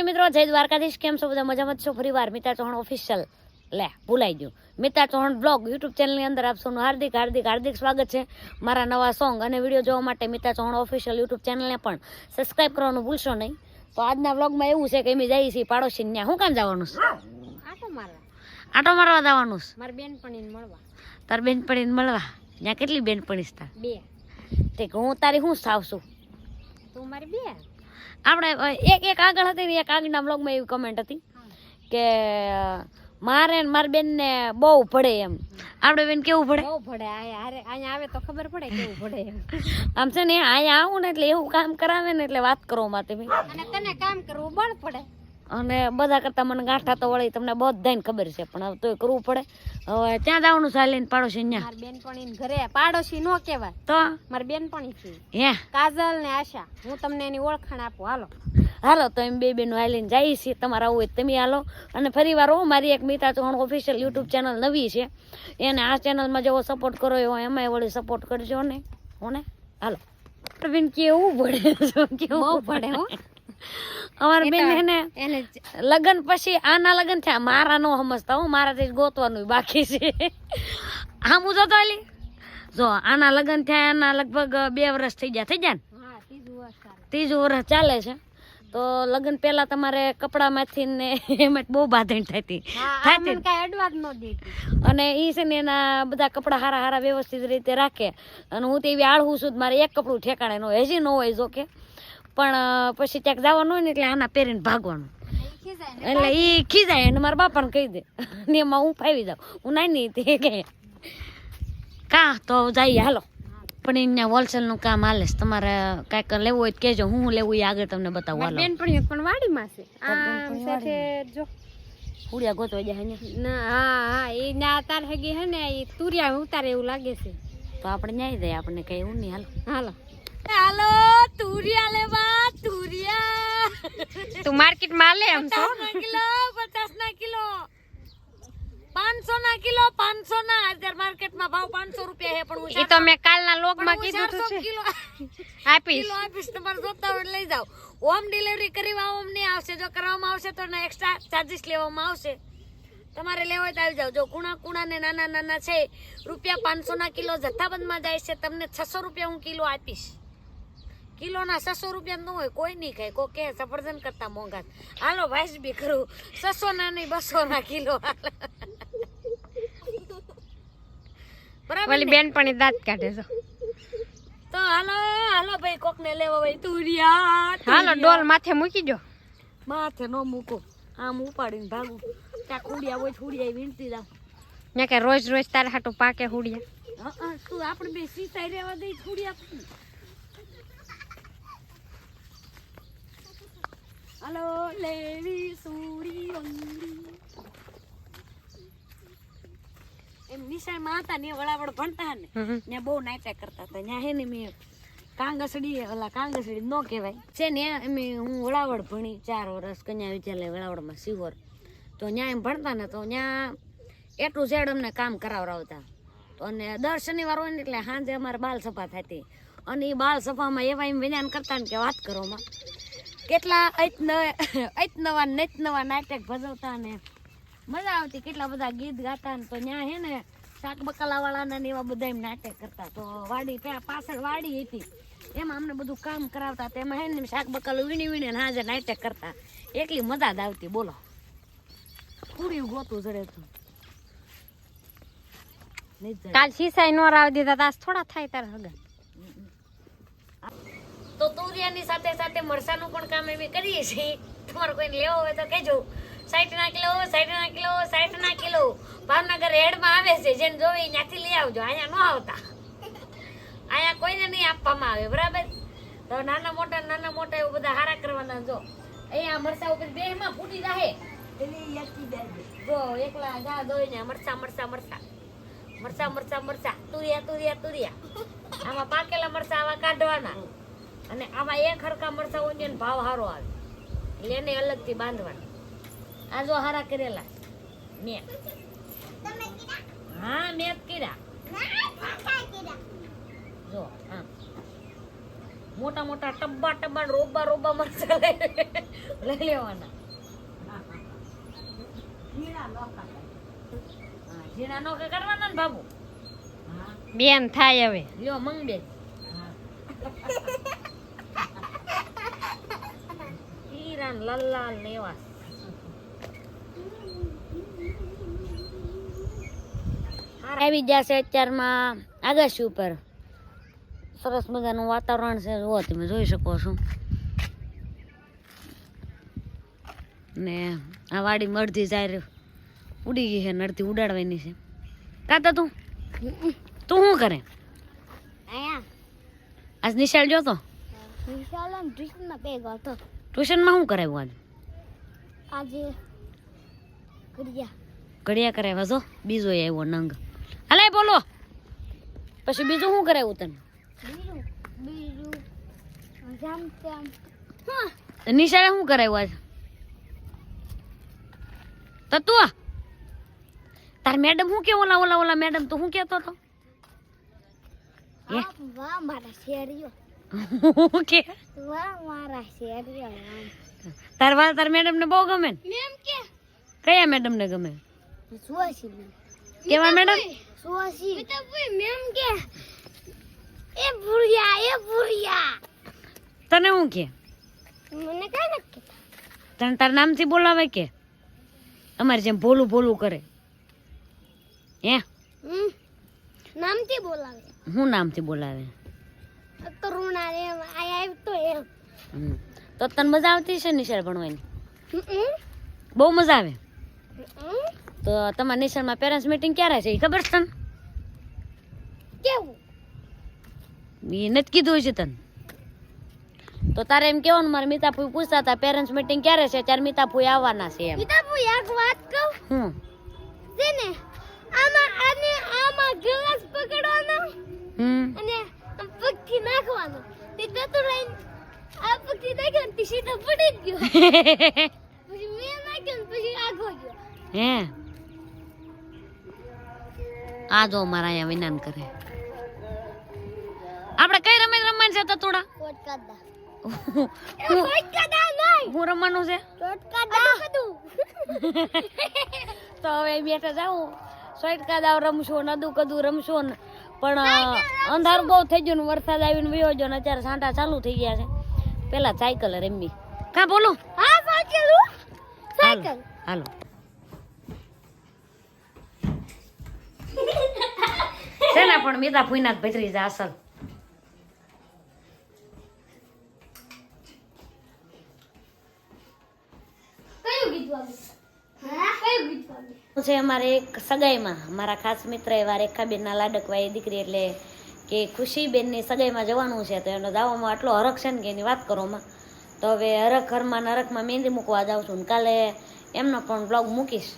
મિત્રો જય દ્વારકાધીશ. કેમ છો? બધા મજામાં છો? ફરી વાર મિતા ચૌહાણ ઓફિશિયલ લે ભૂલાઈ ગયું. મિતા ચૌહાણ બ્લોગ યુટ્યુબ ચેનલની અંદર આપ સૌનું હાર્દિક હાર્દિક હાર્દિક સ્વાગત છે મારા નવા સોંગ અને વીડિયો જોવા માટે મિતા ચૌહાણ ઓફિશિયલ યુટ્યુબ ચેનલને પણ સબસ્ક્રાઇબ કરવાનું ભૂલશો નહીં. તો આજના વ્લોગમાં એવું છે કે અમે જઈએ છીએ પાડોશી ત્યાં શું કામ જવાનું છે? આટો મારવા. જવાનું છે? મારી બેનપણીને મળવા. તાર બેનપણીને મળવા? ત્યાં કેટલી બેનપણી છે બે. તે હું તારી શું થાવ છું? તું મારી બે? આપણે એક એક આગળ હતી ને એક આગળના બ્લોગમાં એવી કમેન્ટ હતી કે મારે ને મારી બેનને બહુ ભળે એમ. આપણે બેન કેવું ભળે બહુ હારે અહીંયા આવે તો ખબર પડે કેવું ભડે એમ. આમ છે ને અહીંયા આવું ને એટલે એવું કામ કરાવે ને એટલે વાત કરો માતે ભાઈ. અને તને કામ કરવું બળ પડે. અને બધા કરતાં મને ગાંઠા તો વળી તમને બધાને ખબર છે પણ હવે તોય કરવું પડે. હવે ત્યાં જવાનું ચાલીને પાડોશી ત્યાં મારી બેનપણી ઘરે. પાડોશી નો કહેવાય. તો? મારી બેનપણી છે. હે? કાજલ ને આશા. હું તમને એની ઓળખાણ આપું. હાલો. હાલો તો એમ બે બેનો હાલીને જઈએ છીએ તમારે આવું હોય તમે હાલો. અને ફરી વાર હો મારી એક Mita Chauhan official YouTube channel નવી છે. એને આ ચેનલમાં જેવો સપોર્ટ કરો એવો એમાંય વળી સપોર્ટ કરજો ને. હો ને હાલો બેન કેવું પડે કેવું પડે હો. અમારી બેન એને લગન પછી આના લગન થયા. મારા નો સમજતા હું મારાથી ગોતવાનું બાકી છે. આમ હું જોતો અલી જો આના લગન થયા એના લગભગ બે વર્ષ થઈ ગયા. થઈ ગયા ને? હા ત્રીજું વર્ષ ચાલે. છે. તો લગ્ન પહેલા તમારે કપડામાંથી ને એમાં બહુ બાંધણ થતી. હા અને એ છે ને એના બધા કપડા હારા હારા વ્યવસ્થિત રીતે રાખે. અને હું તો એવી આળહું છું મારે એક કપડું ઠેકાણે ન હોય હજી ન હોય જો કે. પણ પછી ક્યાંક જવાનું હોય ને એટલે આના પહેરીને ભાગવાનું. એટલે એ ખીજાય અને મારા બાપાને કહી દે. ને એમાં હું ફાવી જાઉં. હું નાની તે કે કા તો જઈએ હાલો. પણ અહીંયા હોલસેલનું કામ હાલે છે. તમારે કાંઈક લેવું હોય તો કહેજો. હું લેવું એ આગળ તમને બતાવું. હાલો. બેન પણ વાડીમાં છે. આમ સાથે જો. ફૂડિયા ગોતવા જાય ના હા હા એ ના તાર હગી હે ને એ તુરિયા ઉતારે એવું લાગે છે. તો આપણે ન્યાય દે આપણને કઈ એવું નહીં. હાલો. હાલો. હાલો તુરિયા લેવા તુરિયા. તું માર્કેટમાં લે એમ પચાસ કિલો પચાસ ના કિલો. પાંચસો ના કિલો પાંચસો ના અત્યારે માર્કેટમાં ભાવ પાંચસો રૂપિયા છે પણ એ તો મેં કાલના લોકમાં કીધું 400 તું છે. કિલો આપીશ. કિલો આપીશ તમારે જોતા હોય લઈ જાઓ. હોમ ડિલિવરી કરી ઓમ નહીં આવશે. જો કરવામાં આવશે તો એના એક્સ્ટ્રા ચાર્જીસ લેવામાં આવશે. તમારે લેવો હોય તો આવી જાઓ. જો કુણા કુણા ને નાના નાના છે રૂપિયા પાંચસો ના કિલો જથ્થાબંધમાં જાય છે તમને છસો રૂપિયા હું કિલો આપીશ. કિલોના છસો રૂપિયા ન હોય કોઈ નહીં ખાય. કોઈ કે સફરજન કરતા મોંઘા. હાલો ભાઈસ બી કરું. છસો ના નહીં બસો ના કિલો. બરાબર બેન પણ દાંત કાઢે છે. તો હાલો હાલો ભાઈ કોક ને લેવા ભાઈ તુરિયા હાલો ડોલ માથે મૂકી જો માથે નો મૂકો. આમ ઉપાડીને ભાગું. ત્યાં કુડિયા હોય કુડિયા વીણતી જાવ ક્યાં કે રોજ રોજ તારે હાટું પાકે હુડિયા. હા શું તું આપણે બે સીતાઈ રહેવા દઈ કુડિયા હાલો લેવી સુડી અંગડી એમ નિશાળમાં હતા ને વડાવડ ભણતા ને ને બહુ નાટ્યા કરતા હતા ત્યાં હે ને મેં કાંગસડી ઓલા કાંગસડી નો કહેવાય છે ને એમ હું વડાવડ ભણી ચાર વર્ષ કન્યા વિદ્યાલય વડાવડમાં સિહોર તો ત્યાં એમ ભણતા ને તો ત્યાં એટલું ઝેડ અમને કામ કરાવડાવતા તો અને દર શનિવાર હોય ને એટલે સાંજે અમારે બાલ સભા થતી અને એ બાલ સભામાં એવા એમ વિજ્ઞાન કરતા ને કે વાત કરોમાં કેટલા ઐત નવા નેત નવા નાટક ભજવતા ને મજા આવતી. કેટલા બધા ગીત ગાતા ને તો ત્યાં હે ને શાક બકાલા વાળાના ને એવા બધા એમ નાટક કરતા. તો વાડી પાછળ વાડી હતી. એમાં અમને બધું કામ કરાવતા તેમાં હે ને શાક બકાલું વીણી વીણીને હાજર નાટક કરતા. એટલી મજા જ આવતી. બોલો. પૂરી ગોતું જડે તું. કાલ સિસાઈ નો રાવ દીધા તાસ થોડા થાય તારે હગા. તો તુરિયાની સાથે સાથે મરસાનું પણ કામ એમ કરીએ છીએ. તમારે કોઈને લેવો હોય તો કહેજો. સાઠ ના કિલો સાઠ ના કિલો સાઠ ના કિલો. ભાવનગર હેડમાં આવે છે જેને જોવે ત્યાંથી લઈ આવજો. અહીંયા ન આવતા. અહીંયા કોઈને નહીં આપવામાં આવે બરાબર? તો નાના મોટા નાના મોટા એવું બધા હારા કરવાના જો. અહીંયા મરસા ઉપર બે માં ફૂટી જાહે. જો એકલા ગા દોઈને મરસા મરસા મરસા મરસા મરસા મરસા તુરિયા તુરિયા તુરિયા. આમાં પાકેલા મરસા આવા કાઢવાના. અને આવા એક હરકા મરચા હોય ને ભાવ સારો આવે. એટલે એને અલગથી બાંધવાના. આ જો હારા કરેલા. મેં. હા મેં જ કર્યા જો હા મોટા મોટા ટબ્બા ટબ્બા રોબા રોબા મરચા લઈ લઈ લેવાના. હા, ઝીણા કરવાના ને બાબુ? બેન થાય હવે. લ્યો મંગ બે હીરા ને લલ્લા ને એવા આવી જશે અત્યારમાં આગાશી ઉપર સરસ મજાનું વાતાવરણ છે જુઓ તમે જોઈ શકો છો. ને આ વાડી અડધી જાય ઉડી ગઈ છે ને અડધી ઉડાડવાની છે. કાતા તું? તું શું કરે? આજ નિશાળ જોતો? ટ્યુશનમાં ભેગો હતો. ટ્યુશનમાં શું કરાવ્યું આજ? આજે ઘડિયા. ઘડિયા કરાવ્યા જો બીજો આવ્યો નંગ. હાલે બોલો. પછી બીજું શું કરાવ્યું તને? નિશાળે શું કરાવ્યું આજ? તત્વ તાર મેડમ શું કે ઓલા ઓલા ઓલા મેડમ? તો શું કહેતો હતો? વાહ મારા શેરીઓ. કે? વાહ મારા શેરીઓ તાર વાર તાર મેડમ ને બહુ ગમે ને? મેમ કે? કયા મેડમ ને ગમે? સુવાસી કેવા મેડમ? સુવાસી. મેમ કે? એ ભૂરિયા એ ભૂરિયા. તને શું કે? મને કઈ નથી તને તાર નામથી બોલાવે કે? અમારે જેમ ભોલું ભોલું કરે. હે? હમ નામથી બોલાવે. શું નામથી બોલાવે? કરુણા એમ આ આવ્યો તો એમ. તો તને મજા આવતી છે નિશાળ ભણવાની? બહુ મજા આવે. તો તમારા નિશાળમાં પેરેન્ટ્સ મીટિંગ ક્યારે છે એ ખબર છે તને? કેવું? એ નથી કીધું છે તને. તો તારે એમ કેવાનું મારે મીતાફુઈ પૂછતા હતા પેરેન્ટ્સ મીટિંગ ક્યારે છે? ત્યારે મીતાફુઈ આવવાના છે એમ. મીતાપુ એક વાત કહું? હું છે ને? આમાં ગ્લાસ પકડવાનો હમ અને આમ પગથી નાખવાનો તે જતું લઈને આ પગથી નાખ્યો ને તે સીધો પડી ગયો. પછી મેં નાખ્યો ને પછી આગો ગયો. હે? આ જો મારા અહીંયા વિનાન કરે. આપણે કઈ રમત રમવાની છે તતુડા? હું રમવાનું છે? તો હવે બેઠા જાઉં સોટકા દાવ ને નદુ કદુ રમશો ને. પણ અંધાર બહુ થઈ ગયું ને વરસાદ આવીને વયો ગયો ને અત્યારે સાંટા ચાલુ થઈ ગયા છે. પેલા સાયકલ રમી. કા બોલો? હા સાયકલ હાલો સાયકલ. હાલો. છે ને પણ મીતા ફૂઈના જ ભત્રી જા અસલ. કયું ગીત વાગે? હા? કયું ગીત વાગે? છે અમારે એક સગાઈમાં મારા ખાસ મિત્ર એવા રેખાબેનના એ દીકરી એટલે કે ખુશીબેનની સગાઈમાં જવાનું છે, તો એનો દાવામાં આટલો હરખ છે ને કે એની વાત કરોમાં તો હવે હરખ હરમાં નરકમાં મહેંદી મૂકવા જાઉં છું ને કાલે એમનો પણ બ્લોગ મૂકીશ.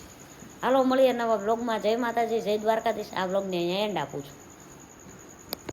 હાલો, મળીએ નવા બ્લોગમાં જય માતાજી, જય દ્વારકાધીશ. આ બ્લોગને અહીંયા એન્ડ આપું છું.